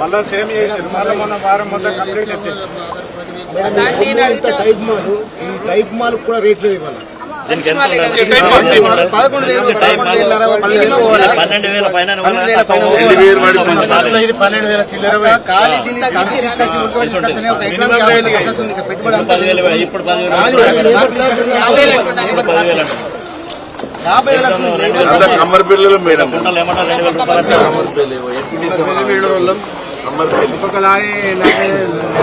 మళ్ళా సేమ్ చేసారు మళ్ళీ మొన్న వారం మొత్తం కంప్లీట్ ఎత్తేసారు టైప్ మాల్ ఈ టైప్ మాల్ కూడా రేట్లు ఇవ్వాలి పన్నెండు వేలు? పన్నెండు వేల పైన పన్నెండు చిల్లర ఇప్పుడు పదివేలు కమ్మరి పిల్లలు మేడం. కమ్మరి పిల్లలు ఎంపీటీ కమ్మరి పిల్లలు ఒక లారీ నలభై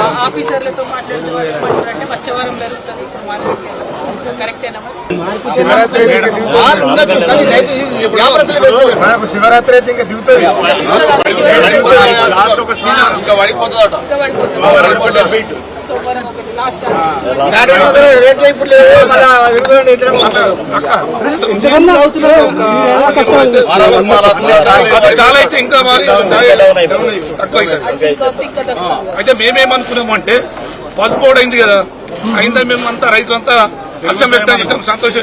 ఆ ఆఫీసర్లతో మాట్లాడితే వాళ్ళు ఏమంటారంటే వచ్చే వారం పెరుగుతుంది ఇప్పుడు మార్కెట్ కరెక్టేనా మరి శివరాత్రి అయితే ఇంకా దిగుతుంది. మాల్ ఉండొచ్చు, కానీ రైతు వ్యాపారస్తులు వేస్తలేరు. మనకు శివరాత్రి అయితే ఇంకా దిగుతుంది లాస్ట్ ఒక సీజన్ ఇంకా పడిపోతుందట. చాలా అయితే ఇంకా మరి తక్కువ అయితే. మేమేమనుకున్నాము అంటే పసుపోడు అయింది కదా. అయిందా మేము అంతా రైతులంతా హర్షం వ్యక్తం చేసాం సంతోషం.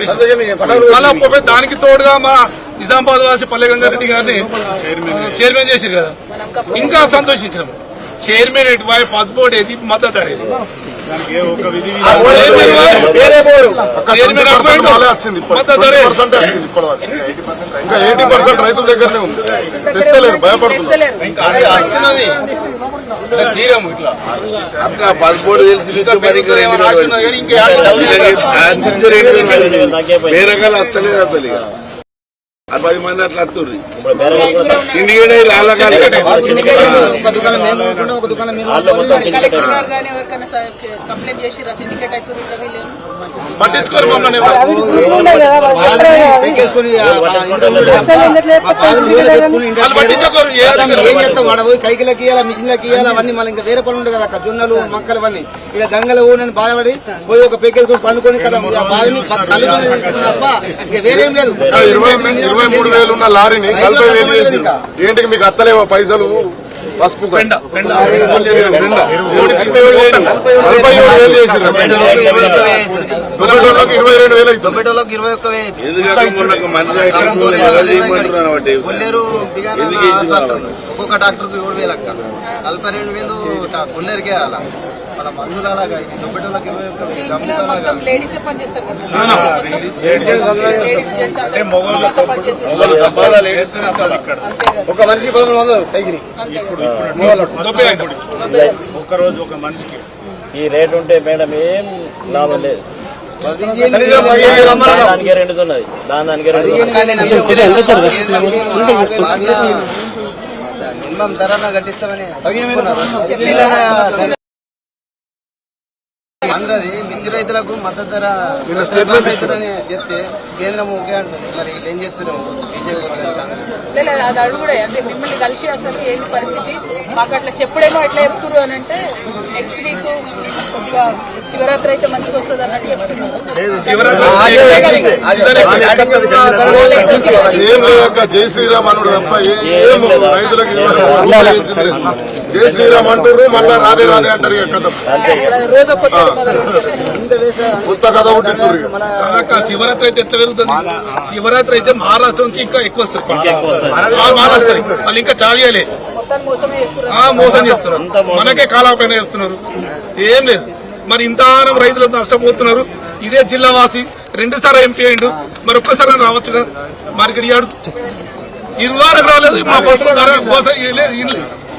మళ్ళా పోయి దానికి తోడుగా మా నిజామాబాద్ వాసి పల్లె గంగారెడ్డి గారిని చైర్మన్ చేసారు కదా. ఇంకా సంతోషించాం చైర్మన్ ఎటు వాయి పసుపోడు ఏది మద్దతు వచ్చింది ఇంకా ఎయిటీ పర్సెంట్ రైతుల దగ్గరనే ఉంది. తెస్తలేరు భయపడుతున్నారు. పదమూడు తెలిసి. వేరే రకాలు వస్తలేదు అసలు ఇక. పది మంది అట్లా వాళ్ళు సిండికేట్ పట్టించుకోరు పోయి కైకిలకి ఇవ్వాలి మిషన్లకి ఇవ్వాలి అవన్నీ మళ్ళీ ఇంకా వేరే పనులు ఉంటాయి కదా అక్క జొన్నలు మొక్కలు అవన్నీ ఇక్కడ గంగలు ఊనని బాధపడి పోయి ఒక పెక్కేసుకొని పండుకొని కదా బాధని తీసుకున్నా తప్ప ఇంకా వేరే ఏం లేదు ఇరవై మూడు వేలు ఉన్న లారీని నలభై వేలు చేసి ఏంటికి మీకు అత్తలేవా పైసలు? పసుపు నలభై ఏడు వేలు చేసి తొమ్మిది ఇరవై రెండు వేలు అవుతుంది ఇరవై ఒక్క? ఒక్కొక్క డాక్టర్ ఏడు వేలు అక్క నలభై రెండు వేలు కొల్లేరుకే అలా. మన ఇది దుబ్బెటోళ్ళకి ఇరవై ఒక్క ఒక మనిషి పదమూడు వందలు ఒక్క రోజు ఒక మనిషికి. ఈ రేట్ ఉంటే మేడం ఏం లాభం లేదు. దాని దానికే రెండు మినిమం ధర కట్టిస్తామని. ఆంధ్రది మిర్చి రైతులకు మద్దతు ధర చెప్తే కేంద్రం ఓకే అంటుంది. మరి ఏం చెప్తున్నాము బీజేపీ లేదు అది అడుగుడే. అంటే మిమ్మల్ని కలిసి అసలు ఏంటి పరిస్థితి? మాకు అట్లా చెప్పుడేమో ఎట్లా చెప్తున్నారు అని అంటే నెక్స్ట్ వీక్ కొద్దిగా శివరాత్రి అయితే మంచిగా వస్తుంది అన్నట్టు చెప్తున్నారు. ఏం జై శ్రీరామ్ అనుడు తప్ప ఏం రైతులకు. జై శ్రీరామ్ అంటారు మళ్ళా రాదే రాదే అంటారు ఇక కథ. కొత్త కథ కాదక్క, శివరాత్రి అయితే ఎట్లా పెరుగుతుంది? శివరాత్రి అయితే మహారాష్ట్ర నుంచి ఇంకా ఎక్కువ వస్తుంది. మహారాష్ట్ర. వాళ్ళు ఇంకా చాలియాలి మోసం చేస్తున్నారు. మనకే కాలాపైన చేస్తున్నారు. ఏం లేదు. మరి ఇంతగానం రైతులు నష్టపోతున్నారు. ఇదే జిల్లా వాసి. రెండు సార్లు ఎంపీ అయిండు. మరి ఒక్కసారి రావచ్చు కదా. మార్కెట్ యార్డు ఇరువారకు రాలేదు. మా కోసం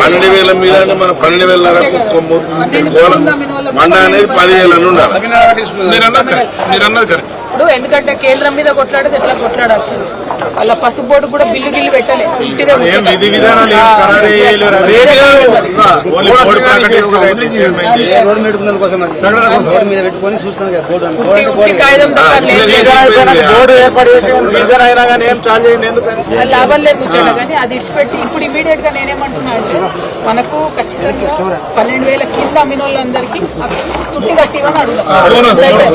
పన్నెండు వేల మీద మన పన్నెండు వేల మండ అనేది పదివేలు ఉండాలి మీరు అన్నది కరెక్ట్. మీరు అన్నది కరెక్ట్. ఇప్పుడు ఎందుకంటే కేంద్రం మీద కొట్లాడేది ఎట్లా కొట్లాడాల్సింది వాళ్ళ పసుపు బోర్డు కూడా బిల్లు బిల్లు పెట్టలే. ఇంటిదే లాభం లేదు కూర్చోండి కానీ అది ఇడిచిపెట్టి ఇప్పుడు ఇమీడియట్గా నేనేమంటున్నా అంటే మనకు ఖచ్చితంగా పన్నెండు వేల కింద అమ్మిన వాళ్ళందరికీ తుట్టి కట్టివని అడుగుదాం.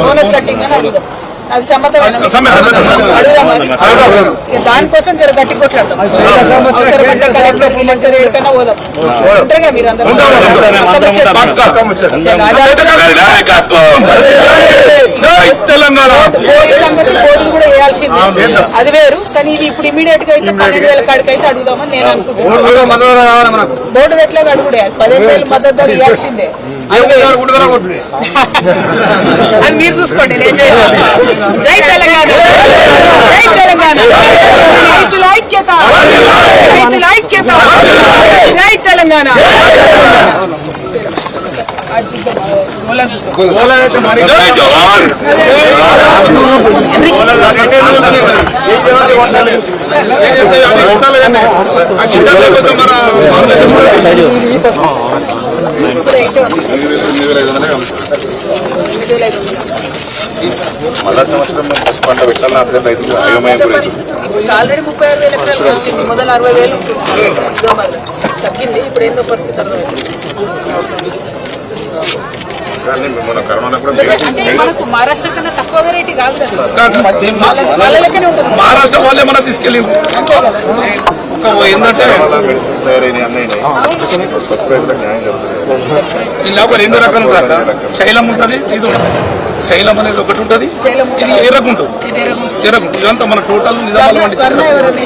బోనస్ కట్టింగ్ అని అడుగుదాం. అది సమ్మతమైన ఇక దానికోసం జర గట్టి కొట్లాడదాం అది వేరు. కానీ ఇది ఇప్పుడు ఇమీడియట్గా అయితే పన్నెండు వేల కాడికి అయితే అడుగుదామని నేను అనుకుంటున్నాను. బోర్డు ఎట్లా అడుగుడే? పదిహేను వేలు మద్దతు ఇవ్వాల్సిందే. అది మీరు చూసుకోండి నేను చేయను. జై తెలంగాణ జై తెలంగాణ రైతుల ఐక్యత రైతుల ఐక్యత జై తెలంగాణ ఆ మళ్ళా సంవత్సరం పసుపు పంట పెట్టాలని అర్థం రైతులు అయోమయం ఆల్రెడీ ముప్పై ఆరు వేల ఎకరాలకు వచ్చింది. మొదలు అరవై వేలు. తగ్గింది. ఇప్పుడు ఏందో పరిస్థితి అరవై మహారాష్ట్ర కన్నా తక్కువ వెరైటీ కాదు మహారాష్ట్ర వాళ్ళే మన తీసుకెళ్ళింది ఏంటంటే మెడిసిన్స్ న్యాయం జరుగుతుంది ఈ లోపల ఎన్ని రకాలు ఉంటాయి శైలం ఉంటుంది ఇది ఉంటుంది. శైలం అనేది ఒకటి ఉంటుంది ఇది రకం. ఎర్రగుంటుంది ఇదంతా మన టోటల్ నిజామాబాద్ స్వర్ణ వంటి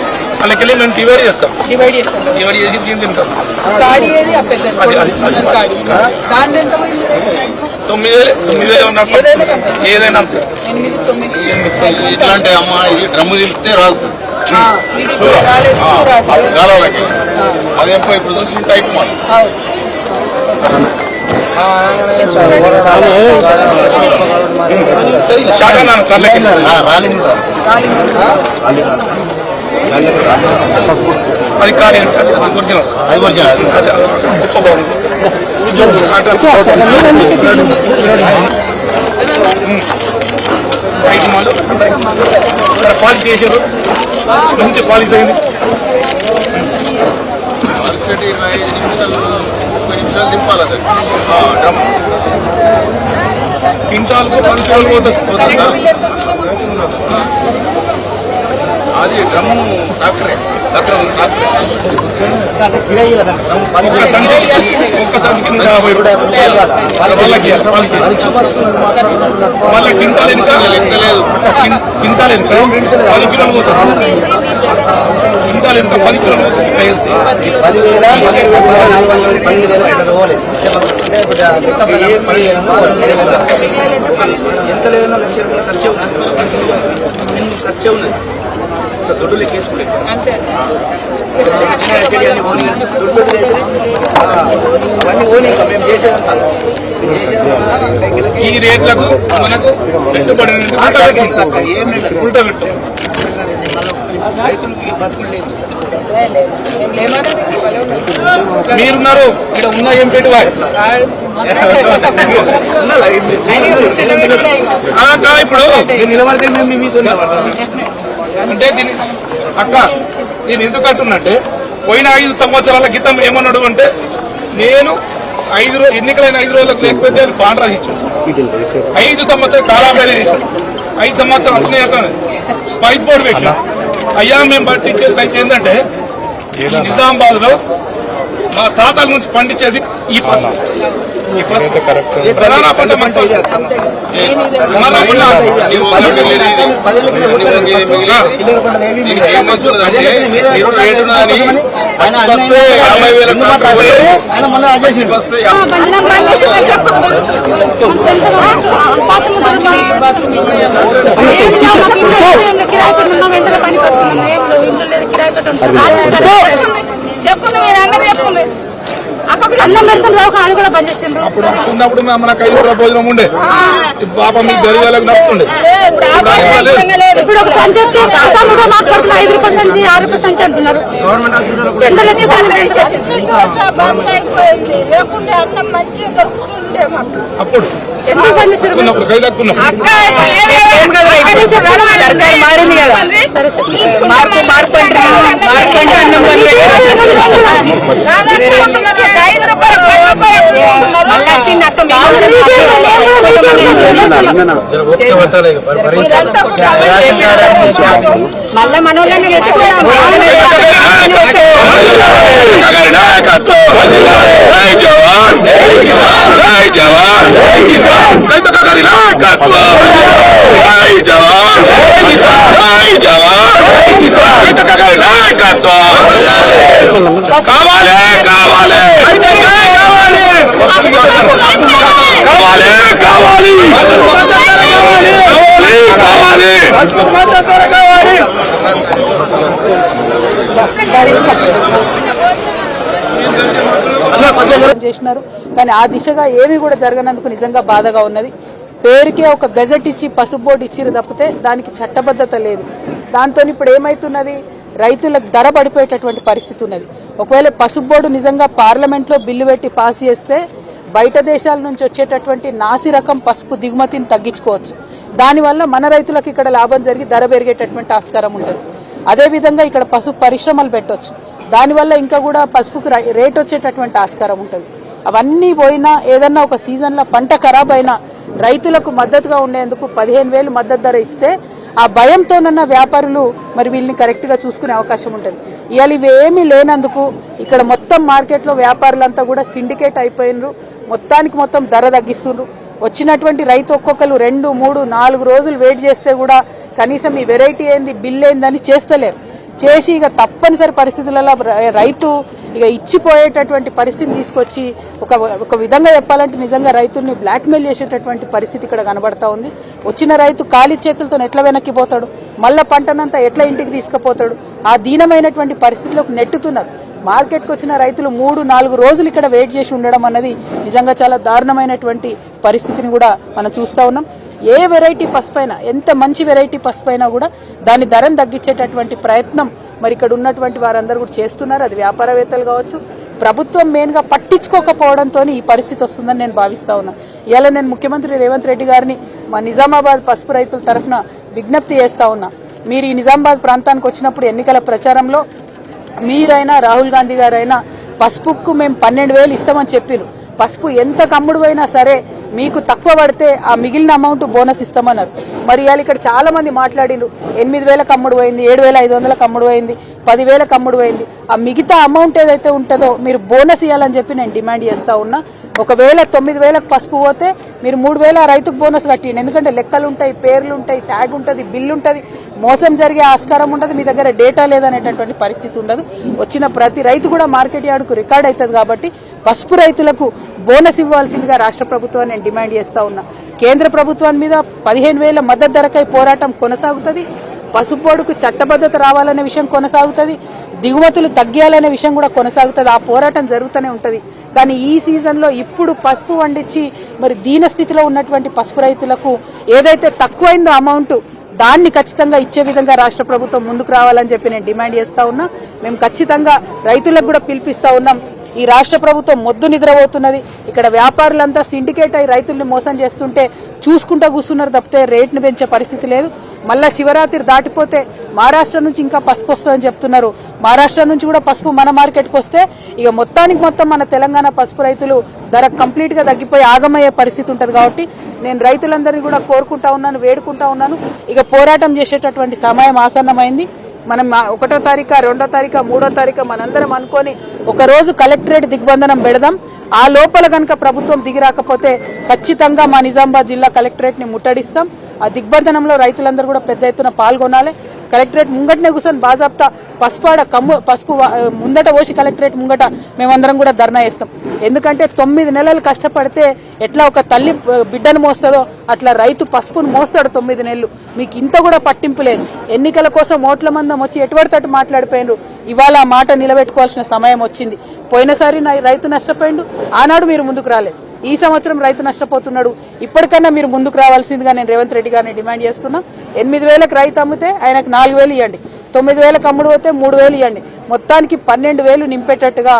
వాళ్ళకెళ్ళి మేము డివైడ్ చేస్తాం. డివైడ్ చేస్తాం. డివైడ్ చేసి దీన్ని తింటాం. కాడి ఏది ఆ పెద్ద అది- అది- అది- కాడి. దాని ఎంత పడింది తొమ్మిది వేలు తొమ్మిది వేలు ఉన్నప్పుడు ఏదైనా అంతే. ఏదైనా అంతే. ఎనిమిది తొమ్మిది. ఇట్లాంటి అమ్మ ఇది డ్రమ్ము దింపితే రాదు. గాలవలకి అదేం ఇప్పుడు చూసి టైప్ మళ్ళీ శాఖ నాన్న కళ్ళకి రాలి గాలి అది అది ఒరిజినల్. అది ఒరిజినల్. గొప్ప బాగుంది పాలిష్ చేశారు. మంచి పాలిష్ అయింది. అలసినట్టు ఇరవై ఐదు నిమిషాలు ముప్పై నిమిషాలు దింపాలి అది డ్రమ్ క్వింటాల్కు పోతుంది కరెంట్ బిల్ ఎంత వస్తుందేమో? అది డ్రమ్ ట్రాక్టరే ట్రాక్టర్ ట్రాక్టర్ అంటే కిరాయి కదా ఒక్క సంచి ఒక్క సంచి కింద యాభై రూపాయలు వాళ్ళకి ఇవ్వాలి, వాళ్ళకి ఇవ్వాలి. వాళ్ళ క్వింటాల్ ఎంత పది కిలోలు పోతుంది పది కిలోలు పోతుంది వేస్తే లేదన్నా లక్ష రూపాయలు ఖర్చే ఉన్నది ఖర్చే ఒక దొడ్డు అవన్నీ ఓని ఇంకా మేము చేసేదంతా. ఈ రేట్లకు మనకు పెట్టుబడి. ఏం లేదు. ఉల్టా రైతులకి బతుకులు లేదు. మీరున్నారు. ఇక్కడ ఉన్న ఏం పెట్టుబడి? ఇప్పుడు నిలబడితే మేము మీతో నిలబడతాం అంటే దీని అక్క నేను ఎందుకు అంటున్నంటే పోయిన ఐదు సంవత్సరాల క్రితం ఏమన్నాడు అంటే నేను ఐదు రోజు ఎన్నికలైన ఐదు రోజులకు లేకపోతే అని బాండ్ ఐదు సంవత్సరాలు కాలాబేరీ చేశాడు. ఐదు సంవత్సరాలు అట్లనే స్పైక్ బోర్డు పెట్టాడు అయ్యా మేము పట్టించేది అయితే ఏంటంటే నిజామాబాద్లో మా తాతల నుంచి పండించేది ఈ పసుపు ఈ పసుపు ప్రధాన పంట పంట నేను ఇదే మళ్ళా మళ్ళా పదేళ్ళ కింద చిల్లర పంటలు ఏమీ మిగిలిన పదేళ్ళ కింద మీరే అందరు చెప్పుకుంది అన్నం పెడతాం రావు అది కూడా బంద్ చేసిండ్రు. అప్పుడు అనుకున్నప్పుడు మనకు ఐదు రూపాయల భోజనం ఉండే. పాప ఇప్పుడు ఒక కూడా ఐదు రూపాయల సంచి ఆరు రూపాయల సంచి అంటున్నారు. ఎండలకి అన్నం మంచిగా దొరుకుతుండే మాకు. అప్పుడు సర్కారు మారింది కదా మార్పు మార్పు అంటారు మార్పు అంటే అన్నం బంద్ ఐదు రూపాయలు పది రూపాయలు తీసుకుంటున్నారు మళ్ళా చిన్న అక్క ఇదంతా కూడా మళ్ళా మనోళ్ళని తెచ్చుకున్నాం కావాలి కావాలి కావాలి కావాలి కావాలి చేసినారు. కానీ ఆ దిశగా ఏమీ కూడా జరగనందుకు నిజంగా బాధగా ఉన్నది. పేరుకే ఒక గజెట్ ఇచ్చి పసుపు బోర్డు ఇచ్చిరు తప్పితే దానికి చట్టబద్ధత లేదు. దాంతో ఇప్పుడు ఏమైతున్నది? రైతులకు ధర పడిపోయేటటువంటి పరిస్థితి ఉన్నది. ఒకవేళ పసుపు బోర్డు నిజంగా పార్లమెంట్లో బిల్లు పెట్టి పాస్ చేస్తే బయట దేశాల నుంచి వచ్చేటటువంటి నాసి రకం పసుపు దిగుమతిని తగ్గించుకోవచ్చు. దానివల్ల మన రైతులకు ఇక్కడ లాభం జరిగి ధర పెరిగేటటువంటి ఆస్కారం ఉంటుంది. అదేవిధంగా ఇక్కడ పసుపు పరిశ్రమలు పెట్టొచ్చు. దానివల్ల ఇంకా కూడా పసుపుకు రై- రేట్ వచ్చేటటువంటి ఆస్కారం ఉంటుంది. అవన్నీ పోయినా ఏదన్నా ఒక సీజన్లో పంట ఖరాబ్ అయినా రైతులకు మద్దతుగా ఉండేందుకు పదిహేను వేలు మద్దతు ధర ఇస్తే ఆ భయంతోనన్న వ్యాపారులు మరి వీళ్ళని కరెక్ట్గా చూసుకునే అవకాశం ఉంటుంది. ఇవాళ ఇవేమీ లేనందుకు ఇక్కడ మొత్తం మార్కెట్లో వ్యాపారులంతా కూడా సిండికేట్ అయిపోయినరు. మొత్తానికి మొత్తం ధర తగ్గిస్తుండ్రు. వచ్చినటువంటి రైతు ఒక్కొక్కరు రెండు మూడు నాలుగు రోజులు వెయిట్ చేస్తే కూడా కనీసం ఈ వెరైటీ ఏంది బిల్ ఏందని చేస్తలేరు. చేసి ఇక తప్పనిసరి పరిస్థితులలో రైతు ఇక ఇచ్చిపోయేటటువంటి పరిస్థితిని తీసుకొచ్చి ఒక ఒక విధంగా చెప్పాలంటే నిజంగా రైతుల్ని బ్లాక్మెయిల్ చేసేటటువంటి పరిస్థితి ఇక్కడ కనబడతా ఉంది. వచ్చిన రైతు ఖాళీ చేతులతో ఎట్లా వెనక్కి పోతాడు. మళ్ళా పంటనంతా ఎట్లా ఇంటికి తీసుకుపోతాడు? ఆ దీనమైనటువంటి పరిస్థితిలోకి నెట్టుతున్నారు. మార్కెట్కి వచ్చిన రైతులు మూడు నాలుగు రోజులు ఇక్కడ వెయిట్ చేసి ఉండడం అన్నది నిజంగా చాలా దారుణమైనటువంటి పరిస్థితిని కూడా మనం చూస్తా ఉన్నాం. ఏ వెరైటీ పసుపు అయినా ఎంత మంచి వెరైటీ పసుపు అయినా కూడా దాని ధరను తగ్గించేటటువంటి ప్రయత్నం మరి ఇక్కడ ఉన్నటువంటి వారందరూ కూడా చేస్తున్నారు. అది వ్యాపారవేత్తలు కావచ్చు. ప్రభుత్వం మెయిన్గా పట్టించుకోకపోవడంతో ఈ పరిస్థితి వస్తుందని నేను భావిస్తా ఉన్నా. ఇలా నేను ముఖ్యమంత్రి రేవంత్ రెడ్డి గారిని మా నిజామాబాద్ పసుపు రైతుల తరఫున విజ్ఞప్తి చేస్తా ఉన్నా. మీరు ఈ నిజామాబాద్ ప్రాంతానికి వచ్చినప్పుడు ఎన్నికల ప్రచారంలో మీరైనా రాహుల్ గాంధీ గారైనా పసుపుకు మేము పన్నెండు వేలు ఇస్తామని చెప్పారు పసుపు ఎంత కమ్ముడు సరే మీకు తక్కువ పడితే ఆ మిగిలిన అమౌంట్ బోనస్ ఇస్తామన్నారు. మరి ఇవాళ ఇక్కడ చాలా మంది మాట్లాడిండ్రు ఎనిమిది వేల కమ్ముడు పోయింది ఏడు వేల ఐదు వందల కమ్ముడు పోయింది పదివేల కమ్ముడు పోయింది. ఆ మిగతా అమౌంట్ ఏదైతే ఉంటుందో మీరు బోనస్ ఇవ్వాలని చెప్పి నేను డిమాండ్ చేస్తా ఉన్నా. ఒకవేళ తొమ్మిది వేలకు పసుపు పోతే మీరు మూడు వేల రైతుకు బోనస్ కట్టిండి. ఎందుకంటే లెక్కలు ఉంటాయి పేర్లు ఉంటాయి ట్యాగ్ ఉంటుంది బిల్లు ఉంటుంది. మోసం జరిగే ఆస్కారం ఉండదు మీ దగ్గర డేటా లేదనేటటువంటి పరిస్థితి ఉండదు. వచ్చిన ప్రతి రైతు కూడా మార్కెట్ యార్డుకు రికార్డ్ అవుతుంది కాబట్టి పసుపు రైతులకు బోనస్ ఇవ్వాల్సిందిగా రాష్ట్ర ప్రభుత్వాన్ని నేను డిమాండ్ చేస్తా ఉన్నా. కేంద్ర ప్రభుత్వం మీద పదిహేను వేల మద్దతు ధరకై పోరాటం కొనసాగుతుంది. పసుపు బోర్డుకు చట్టబద్ధత రావాలనే విషయం కొనసాగుతుంది. దిగుమతులు తగ్గాలనే విషయం కూడా కొనసాగుతుంది. ఆ పోరాటం జరుగుతూనే ఉంటుంది. కానీ ఈ సీజన్లో ఇప్పుడు పసుపు వండించి మరి దీన స్థితిలో ఉన్నటువంటి పసుపు రైతులకు ఏదైతే తక్కువైందో అమౌంట్ దాన్ని ఖచ్చితంగా ఇచ్చే విధంగా రాష్ట్ర ప్రభుత్వం ముందుకు రావాలని చెప్పి నేను డిమాండ్ చేస్తా ఉన్నా. మేము ఖచ్చితంగా రైతులకు కూడా పిలిపిస్తా ఉన్నాం. ఈ రాష్ట్ర ప్రభుత్వం మొద్దు నిద్రపోతున్నది. ఇక్కడ వ్యాపారులంతా సిండికేట్ అయి రైతుల్ని మోసం చేస్తుంటే చూసుకుంటా కూర్చున్నారు తప్పితే రేట్ను పెంచే పరిస్థితి లేదు. మళ్ళా శివరాత్రి దాటిపోతే మహారాష్ట్ర నుంచి ఇంకా పసుపు వస్తుందని చెప్తున్నారు. మహారాష్ట్ర నుంచి కూడా పసుపు మన మార్కెట్కి వస్తే ఇక మొత్తానికి మొత్తం మన తెలంగాణ పసుపు రైతులు ధర కంప్లీట్గా తగ్గిపోయి ఆగమయ్యే పరిస్థితి ఉంటుంది కాబట్టి నేను రైతులందరినీ కూడా కోరుకుంటా ఉన్నాను వేడుకుంటా ఉన్నాను. ఇక పోరాటం చేసేటటువంటి సమయం ఆసన్నమైంది. మనం ఒకటో తారీఖు రెండో తారీఖు మూడో తారీఖు మనందరం అనుకొని ఒక రోజు కలెక్టరేట్ దిగ్బంధనం పెడదాం. ఆ లోపల కనుక ప్రభుత్వం దిగి రాకపోతే ఖచ్చితంగా మా నిజామాబాద్ జిల్లా కలెక్టరేట్ని ముట్టడిస్తాం. ఆ దిగ్బంధనంలో రైతులందరూ కూడా పెద్ద ఎత్తున పాల్గొనాలి. కలెక్టరేట్ ముంగటనే కూర్చొని బాజాబ్తా పసుపాడ కమ్ము పసుపు ముందట పోసి కలెక్టరేట్ ముంగట మేమందరం కూడా ధర్నా చేస్తాం. ఎందుకంటే తొమ్మిది నెలలు కష్టపడితే ఎట్లా ఒక తల్లి బిడ్డను మోస్తుందో అట్లా రైతు పసుపును మోస్తాడు తొమ్మిది నెలలు. మీకు ఇంత కూడా పట్టింపు లేదు. ఎన్నికల కోసం ఓట్ల మందం వచ్చి ఎటువడితట్టు మాట్లాడిపోయినారు ఇవాళ మాట నిలబెట్టుకోవాల్సిన సమయం వచ్చింది. పోయినసారి నా- రైతు నష్టపోయిండు. ఆనాడు మీరు ముందుకు రాలేదు. ఈ సంవత్సరం రైతు నష్టపోతున్నాడు. ఇప్పటికన్నా మీరు ముందుకు రావాల్సిందిగా నేను రేవంత్ రెడ్డి గారిని డిమాండ్ చేస్తున్నా. ఎనిమిది వేలకు రైతు అమ్మితే ఆయనకు నాలుగు వేలు ఇవ్వండి తొమ్మిది వేలకు అమ్ముడు పోతే మూడు వేలు ఇవ్వండి మొత్తానికి పన్నెండు వేలు నింపేటట్టుగా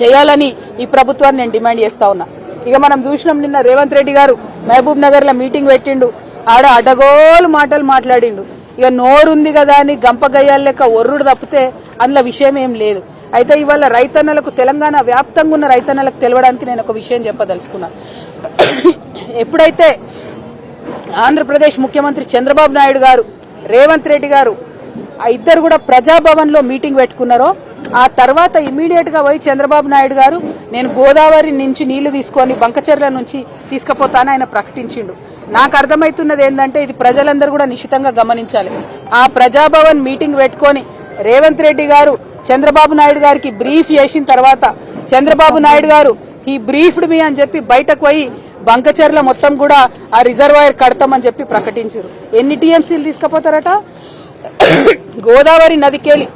చేయాలని ఈ ప్రభుత్వాన్ని నేను డిమాండ్ చేస్తా ఉన్నా. ఇక మనం చూసినాం నిన్న రేవంత్ రెడ్డి గారు మహబూబ్ నగర్లో మీటింగ్ పెట్టిండు. ఆడ అడగోలు మాటలు మాట్లాడిండు. ఇక నోరుంది కదా అని గంపగయ్యాల లెక్క ఒర్రుడు తప్పితే అందులో విషయం ఏం లేదు. అయితే ఇవాళ రైతన్నలకు తెలంగాణ వ్యాప్తంగా ఉన్న రైతన్నలకు తెలవడానికి నేను ఒక విషయం చెప్పదలుచుకున్నా. ఎప్పుడైతే ఆంధ్రప్రదేశ్ ముఖ్యమంత్రి చంద్రబాబు నాయుడు గారు రేవంత్ రెడ్డి గారు ఆ ఇద్దరు కూడా ప్రజాభవన్లో మీటింగ్ పెట్టుకున్నారో ఆ తర్వాత ఇమీడియట్గా పోయి చంద్రబాబు నాయుడు గారు నేను గోదావరి నుంచి నీళ్ళు తీసుకొని బంకచెర్ల నుంచి తీసుకుపోతానని ఆయన ప్రకటించిండు. నాకు అర్థమవుతున్నది ఏంటంటే ఇది ప్రజలందరూ కూడా నిశితంగా గమనించాలి. ఆ ప్రజాభవన్ మీటింగ్ పెట్టుకొని రేవంత్ రెడ్డి గారు చంద్రబాబు నాయుడు గారికి బ్రీఫ్ చేసిన తర్వాత చంద్రబాబు నాయుడు గారు ఈ బ్రీఫ్డ్ మీ అని చెప్పి బయటకు పోయి బంకచెర్ల మొత్తం కూడా ఆ రిజర్వాయర్ కడతామని చెప్పి ప్రకటించారు. ఎన్ని టీఎంసీలు తీసుకుపోతారట? గోదావరి నదికెళ్ళి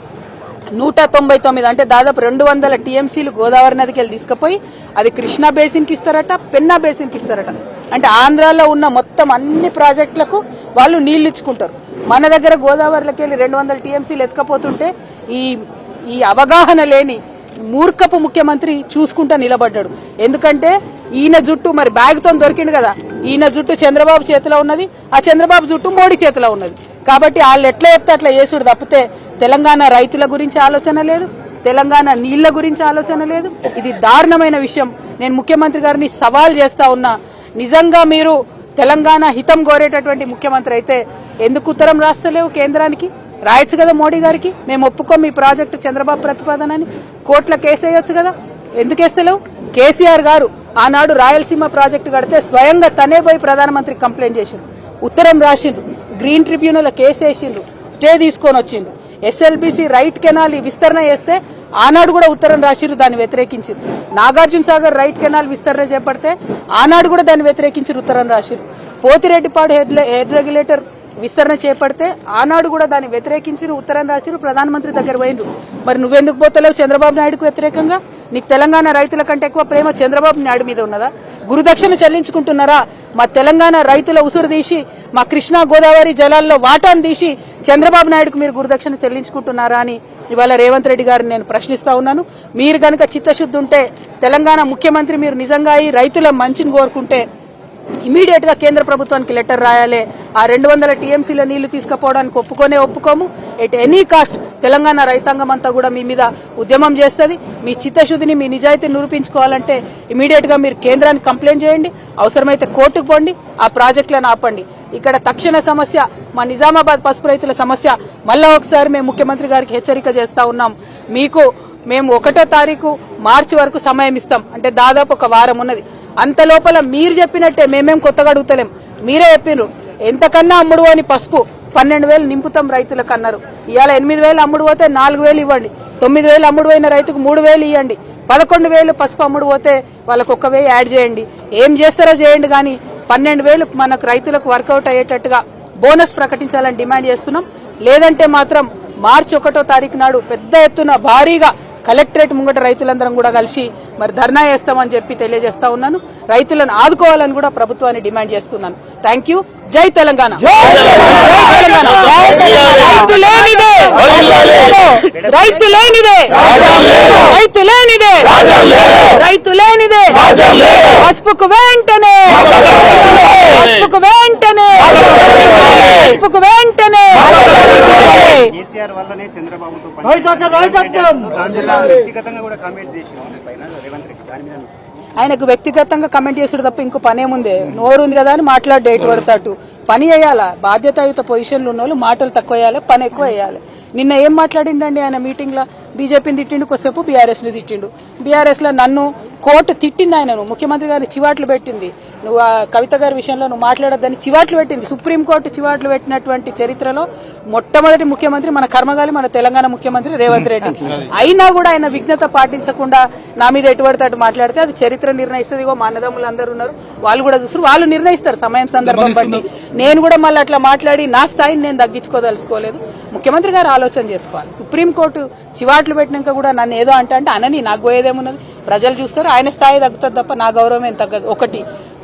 నూట తొంభై తొమ్మిది అంటే దాదాపు రెండు వందల టీఎంసీలు గోదావరి నదికి వెళ్ళి తీసుకుపోయి అది కృష్ణా బేసిన్కి ఇస్తారట పెన్నా బేసిన్కి ఇస్తారట. అంటే ఆంధ్రాలో ఉన్న మొత్తం అన్ని ప్రాజెక్టులకు వాళ్ళు నీళ్ళు ఇచ్చుకుంటారు. మన దగ్గర గోదావరిలోకి వెళ్ళి రెండు వందల టీఎంసీలు ఎత్తుకపోతుంటే ఈ ఈ అవగాహన లేని మూర్ఖపు ముఖ్యమంత్రి చూసుకుంటా నిలబడ్డాడు. ఎందుకంటే ఈయన జుట్టు మరి బ్యాగ్తో దొరికింది దొరికిండు కదా ఈయన జుట్టు చంద్రబాబు చేతిలో ఉన్నది ఆ చంద్రబాబు జుట్టు మోడీ చేతిలో ఉన్నది. కాబట్టి వాళ్ళు ఎట్లా చెప్తే అట్లా చేసుడు తప్పితే తెలంగాణ రైతుల గురించి ఆలోచన లేదు తెలంగాణ నీళ్ళ గురించి ఆలోచన లేదు. ఇది దారుణమైన విషయం. నేను ముఖ్యమంత్రి గారిని సవాల్ చేస్తా ఉన్నా. నిజంగా మీరు తెలంగాణ హితం కోరేటటువంటి ముఖ్యమంత్రి అయితే ఎందుకు ఉత్తరం రాస్తలేవు కేంద్రానికి? రాయొచ్చు కదా మోడీ గారికి? మేము ఒప్పుకోం ఈ ప్రాజెక్టు చంద్రబాబు ప్రతిపాదనని. కోట్ల కేసేయొచ్చు కదా? ఎందుకు వేస్తలేవు? కేసీఆర్ గారు ఆనాడు రాయలసీమ ప్రాజెక్టు కడితే స్వయంగా తనే పోయి ప్రధానమంత్రికి కంప్లైంట్ చేసిండ్రు ఉత్తరం రాసిండ్రు గ్రీన్ ట్రిబ్యునల్ కేసేసిండు వేసిండ్రు స్టే తీసుకొని వచ్చిండ్రు ఎస్ఎల్బిసి రైట్ కెనాల్ విస్తరణ చేస్తే ఆనాడు కూడా ఉత్తరం రాసిరు దాన్ని వ్యతిరేకించారు నాగార్జున సాగర్ రైట్ కెనాల్ విస్తరణ చేపడితే ఆనాడు కూడా దాన్ని వ్యతిరేకించారు ఉత్తరం రాసిరు పోతిరెడ్డిపాడు హెడ్ హెడ్ రెగ్యులేటర్ విస్తరణ చేపడితే ఆనాడు కూడా దాన్ని వ్యతిరేకించిన ఉత్తరం రాసిరు ప్రధానమంత్రి దగ్గర పోయిండు మరి నువ్వెందుకు పోతలేవు? చంద్రబాబు నాయుడుకు వ్యతిరేకంగా? నీకు తెలంగాణ రైతుల కంటే ఎక్కువ ప్రేమ చంద్రబాబు నాయుడు మీద ఉన్నదా? గురుదక్షిణ చెల్లించుకుంటున్నారా? మా తెలంగాణ రైతుల ఉసురు తీసి మా కృష్ణా గోదావరి జలాల్లో వాటాను తీసి చంద్రబాబు నాయుడుకు మీరు గురుదక్షిణ చెల్లించుకుంటున్నారా అని ఇవాళ రేవంత్ రెడ్డి గారిని నేను ప్రశ్నిస్తా ఉన్నాను. మీరు గనక చిత్తశుద్ధి ఉంటే తెలంగాణ ముఖ్యమంత్రి మీరు నిజంగా ఈ రైతుల మంచిని కోరుకుంటే ఇమీడియట్గా కేంద్ర ప్రభుత్వానికి లెటర్ రాయాలి. ఆ రెండు వందల టీఎంసీల నీళ్ళు తీసుకుపోవడానికి ఒప్పుకోనే ఒప్పుకోము. ఎట్ ఎనీ కాస్ట్ తెలంగాణ రైతాంగం అంతా కూడా మీ మీద ఉద్యమం చేస్తుంది. మీ చిత్తశుద్ధిని మీ నిజాయితీని నిరూపించుకోవాలంటే ఇమీడియట్గా మీరు కేంద్రానికి కంప్లైంట్ చేయండి. అవసరమైతే కోర్టుకు పోండి. ఆ ప్రాజెక్టులను ఆపండి. ఇక్కడ తక్షణ సమస్య మా నిజామాబాద్ పసుపు రైతుల సమస్య మళ్ళా ఒకసారి మేము ముఖ్యమంత్రి గారికి హెచ్చరిక చేస్తా ఉన్నాం. మీకు మేము ఒకటో తారీఖు మార్చి వరకు సమయం ఇస్తాం. అంటే దాదాపు ఒక వారం ఉన్నది. అంత లోపల మీరు చెప్పినట్టే మేమేం కొత్తగా అడుగుతలేం. మీరే చెప్పినారు ఎంతకన్నా అమ్ముడు అని పసుపు పన్నెండు వేలు నింపుతాం రైతులకు అన్నారు. ఇవాళ ఎనిమిది వేలు అమ్ముడు పోతే నాలుగు వేలు ఇవ్వండి. తొమ్మిది వేలు అమ్ముడు పోయిన రైతుకు మూడు వేలు ఇవ్వండి పదకొండు వేలు పసుపు అమ్ముడు పోతే వాళ్ళకు ఒక్క వేలు యాడ్ చేయండి. ఏం చేస్తారో చేయండి కానీ పన్నెండు వేలు మనకు రైతులకు వర్కౌట్ అయ్యేటట్టుగా బోనస్ ప్రకటించాలని డిమాండ్ చేస్తున్నాం. లేదంటే మాత్రం మార్చి ఒకటో తారీఖు నాడు పెద్ద ఎత్తున భారీగా కలెక్టరేట్ ముంగట రైతులందరం కూడా కలిసి మరి ధర్నా చేస్తామని చెప్పి తెలియజేస్తా ఉన్నాను. రైతులను ఆదుకోవాలని కూడా ప్రభుత్వాన్ని డిమాండ్ చేస్తున్నాను. థ్యాంక్ యూ జై తెలంగాణ. జై తెలంగాణ. రైతు లేనిదే. రైతు లేనిదే. రైతు లేనిదే. రైతు లేనిదే. పసుపుకు వెంటనే. పసుపుకు వెంటనే. పసుపుకు వెంటనే. కేసీఆర్ వల్లనే చంద్రబాబుతో పని వ్యక్తిగతంగా కూడా కామెంట్ చేసిన పైన రేవంత్ రెడ్డి దాని మీద ఆయనకు వ్యక్తిగతంగా కమెంట్ చేసుడు తప్ప ఇంకో పనేముందే. నోరు ఉంది కదా అని మాట్లాడి డేట్ పడతాటు పని వేయాలా బాధ్యతాయుత పొజిషన్లు ఉన్న వాళ్ళు మాటలు తక్కువ వేయాలి పని ఎక్కువ వేయాలి నిన్న ఏం మాట్లాడిండండి ఆయన మీటింగ్లో? బీజేపీని తిట్టిండు కొద్దిసేపు బీఆర్ఎస్ని తిట్టిండు. బీఆర్ఎస్లో నన్ను కోర్టు తిట్టింది ఆయనను ముఖ్యమంత్రి గారిని చివాట్లు పెట్టింది. నువ్వు ఆ కవిత గారి విషయంలో నువ్వు మాట్లాడొద్దని చివాట్లు పెట్టింది. సుప్రీంకోర్టు చివాట్లు పెట్టినటువంటి చరిత్రలో మొట్టమొదటి ముఖ్యమంత్రి మన కర్మగాలి మన తెలంగాణ ముఖ్యమంత్రి రేవంత్ రెడ్డి. అయినా కూడా ఆయన విఘ్నత పాటించకుండా నా మీద ఎటువంటి అటు మాట్లాడితే అది చరిత్ర నిర్ణయిస్తుంది. ఇగో మా అన్నదమ్ములు అందరూ ఉన్నారు. వాళ్ళు కూడా చూస్తారు వాళ్ళు నిర్ణయిస్తారు. సమయం సందర్భం బట్టి. నేను కూడా మళ్ళీ అట్లా మాట్లాడి నా స్థాయిని నేను తగ్గించుకోదలుచుకోలేదు. ముఖ్యమంత్రి గారు ఆలోచన చేసుకోవాలి. సుప్రీంకోర్టు చివాట్లు పెట్టినాక కూడా నన్ను ఏదో అంటే అంటే అనని నాకు పోయేదేమున్నది? ప్రజలు చూస్తారు ఆయన స్థాయి తగ్గుతుంది తప్ప నా గౌరవం ఏం తగ్గదు. ఒకటి.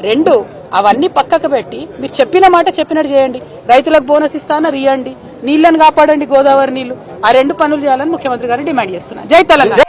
రెండు అవన్నీ పక్కకు పెట్టి మీరు చెప్పిన మాట చెప్పినట్టు చేయండి. రైతులకు బోనస్ ఇస్తానని రియండి నీళ్ళను కాపాడండి గోదావరి నీళ్ళు. ఆ రెండు పనులు చేయాలని ముఖ్యమంత్రి గారు డిమాండ్ చేస్తున్నా. జై తెలంగాణ.